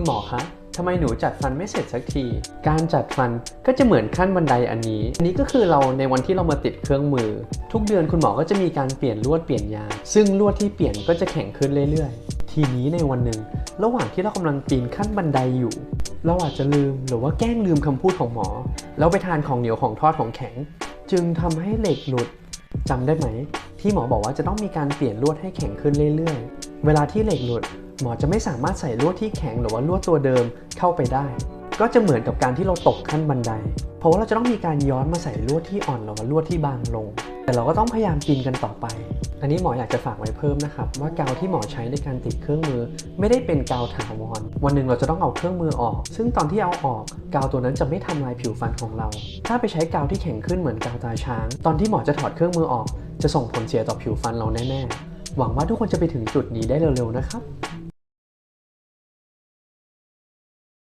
คุณหมอคะทำไมหนูจัดฟันไม่เสร็จสักที การจัดฟันก็จะเหมือนขั้นบันไดอันนี้ อันนี้ก็คือเราในวันที่เรามาติดเครื่องมือ ทุกเดือนคุณหมอก็จะมีการเปลี่ยนลวดเปลี่ยนยางซึ่งลวดที่เปลี่ยนก็จะแข็งขึ้นเรื่อยๆ ทีนี้ในวันหนึ่ง ระหว่างที่เรากำลังปีนขั้นบันไดอยู่ เราอาจจะลืมหรือว่าแกล้งลืมคำพูดของหมอ แล้วไปทานของเหนียวของทอดของแข็ง จึงทำให้เหล็กหลุดจำได้ไหม ที่หมอบอกว่าจะต้องมีการเปลี่ยนลวดให้แข็งขึ้นเรื่อยๆ เวลาที่เหล็กหลุด หมอจะไม่สามารถใส่ลวดที่แข็งหรือว่าลวดตัวเดิมเข้าไปได้ ก็จะเหมือนกับการที่เราตกขั้นบันได เพราะว่าเราจะต้องมีการย้อนมาใส่ลวดที่อ่อนหรือว่าลวดที่บางลง แต่เราก็ต้องพยายามปีนกันต่อไป อันนี้หมออยากจะฝากไว้เพิ่มนะครับว่ากาวที่หมอใช้ในการติดเครื่องมือ ไม่ได้เป็นกาวถาวร วันหนึ่งเราจะต้องเอาเครื่องมือออก ซึ่งตอนที่เอาออกกาวตัวนั้นจะไม่ทำลายผิวฟันของเรา ถ้าไปใช้กาวที่แข็งขึ้นเหมือนกาวตาช้าง ตอนที่หมอจะถอดเครื่องมือออก จะส่งผลเสียต่อผิวฟันเราแน่ๆหวังว่าทุกคนจะไปถึงจุดนี้ได้เร็วๆนะครับ